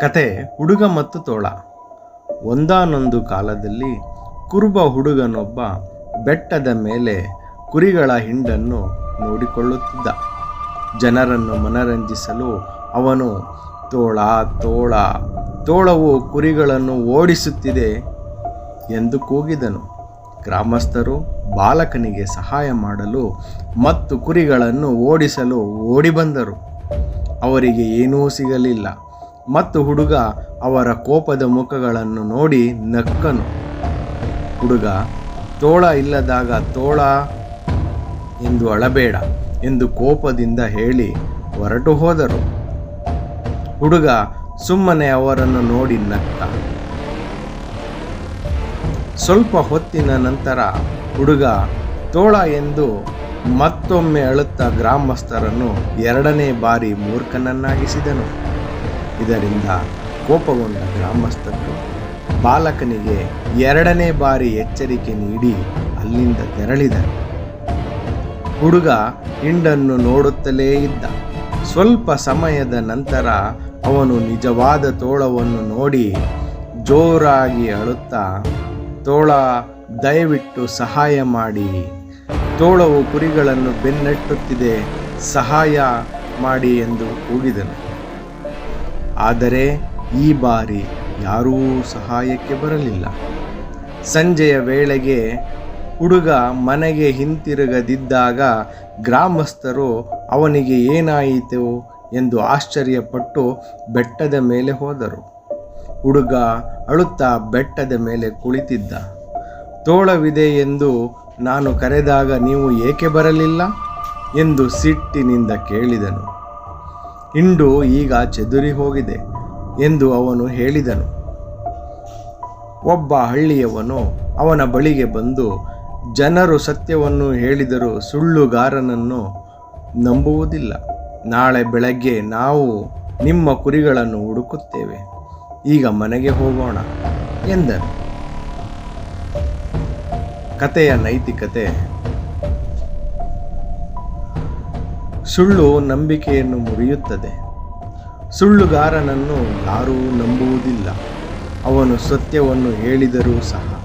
ಕತೆ ಹುಡುಗ ಮತ್ತು ತೋಳ. ಒಂದಾನೊಂದು ಕಾಲದಲ್ಲಿ ಕುರುಬ ಹುಡುಗನೊಬ್ಬ ಬೆಟ್ಟದ ಮೇಲೆ ಕುರಿಗಳ ಹಿಂಡನ್ನು ನೋಡಿಕೊಳ್ಳುತ್ತಿದ್ದ. ಜನರನ್ನು ಮನರಂಜಿಸಲು ಅವನು, ತೋಳ ತೋಳ, ತೋಳವು ಕುರಿಗಳನ್ನು ಓಡಿಸುತ್ತಿದೆ ಎಂದು ಕೂಗಿದನು. ಗ್ರಾಮಸ್ಥರು ಬಾಲಕನಿಗೆ ಸಹಾಯ ಮಾಡಲು ಮತ್ತು ಕುರಿಗಳನ್ನು ಓಡಿಸಲು ಓಡಿ ಬಂದರು. ಅವರಿಗೆ ಏನೂ ಸಿಗಲಿಲ್ಲ. ಮತ್ತು ಹುಡುಗ ಅವರ ಕೋಪದ ಮುಖಗಳನ್ನು ನೋಡಿ ನಕ್ಕನು. ಹುಡುಗ, ತೋಳ ಇಲ್ಲದಾಗ ತೋಳ ಎಂದು ಅಳಬೇಡ ಎಂದು ಕೋಪದಿಂದ ಹೇಳಿ ಹೊರಟು ಹೋದರು. ಹುಡುಗ ಸುಮ್ಮನೆ ಅವರನ್ನು ನೋಡಿ ನಕ್ಕ ಸ್ವಲ್ಪ ಹೊತ್ತಿನ ನಂತರ ಹುಡುಗ ತೋಳ ಎಂದು ಮತ್ತೊಮ್ಮೆ ಅಳುತ್ತಾ ಗ್ರಾಮಸ್ಥರನ್ನು ಎರಡನೇ ಬಾರಿ ಮೂರ್ಖನನ್ನಾಗಿಸಿದನು. ಇದರಿಂದ ಕೋಪಗೊಂಡ ಗ್ರಾಮಸ್ಥರು ಬಾಲಕನಿಗೆ ಎರಡನೇ ಬಾರಿ ಎಚ್ಚರಿಕೆ ನೀಡಿ ಅಲ್ಲಿಂದ ತೆರಳಿದರು. ಹುಡುಗ ಹಿಂಡನ್ನು ನೋಡುತ್ತಲೇ ಇದ್ದ. ಸ್ವಲ್ಪ ಸಮಯದ ನಂತರ ಅವನು ನಿಜವಾದ ತೋಳವನ್ನು ನೋಡಿ ಜೋರಾಗಿ ಅಳುತ್ತಾ, ತೋಳ, ದಯವಿಟ್ಟು ಸಹಾಯ ಮಾಡಿ. ತೋಳವು ಕುರಿಗಳನ್ನು ಬೆನ್ನಟ್ಟುತ್ತಿದೆ. ಸಹಾಯ ಮಾಡಿ ಎಂದು ಕೂಗಿದನು. ಆದರೆ ಈ ಬಾರಿ ಯಾರೂ ಸಹಾಯಕ್ಕೆ ಬರಲಿಲ್ಲ. ಸಂಜೆಯ ವೇಳೆಗೆ ಹುಡುಗ ಮನೆಗೆ ಹಿಂತಿರುಗದಿದ್ದಾಗ ಗ್ರಾಮಸ್ಥರು, ಅವನಿಗೆ ಏನಾಯಿತು? ಎಂದು ಆಶ್ಚರ್ಯಪಟ್ಟು ಬೆಟ್ಟದ ಮೇಲೆ ಹೋದರು. ಹುಡುಗ ಅಳುತ್ತಾ ಬೆಟ್ಟದ ಮೇಲೆ ಕುಳಿತಿದ್ದ. ತೋಳವಿದೆ ಎಂದು ನಾನು ಕರೆದಾಗ ನೀವು ಏಕೆ ಬರಲಿಲ್ಲ? ಎಂದು ಸಿಟ್ಟಿನಿಂದ ಕೇಳಿದನು. ಹಿಂಡು ಈಗ ಚದುರಿ ಹೋಗಿದೆ ಎಂದು ಅವನು ಹೇಳಿದನು. ಒಬ್ಬ ಹಳ್ಳಿಯವನು ಅವನ ಬಳಿಗೆ ಬಂದು, ಜನರು ಸತ್ಯವನ್ನು ಹೇಳಿದರೂ ಸುಳ್ಳುಗಾರನನ್ನು ನಂಬುವುದಿಲ್ಲ. ನಾಳೆ ಬೆಳಗ್ಗೆ ನಾವು ನಿಮ್ಮ ಕುರಿಗಳನ್ನು ಹುಡುಕುತ್ತೇವೆ. ಈಗ ಮನೆಗೆ ಹೋಗೋಣ ಎಂದನು. ಕತೆಯ ನೈತಿಕತೆ ಸುಳ್ಳು ನಂಬಿಕೆಯನ್ನು ಮುರಿಯುತ್ತದೆ. ಸುಳ್ಳುಗಾರನನ್ನು ಯಾರೂ ನಂಬುವುದಿಲ್ಲ. ಅವನು ಸತ್ಯವನ್ನು ಹೇಳಿದರೂ ಸಹ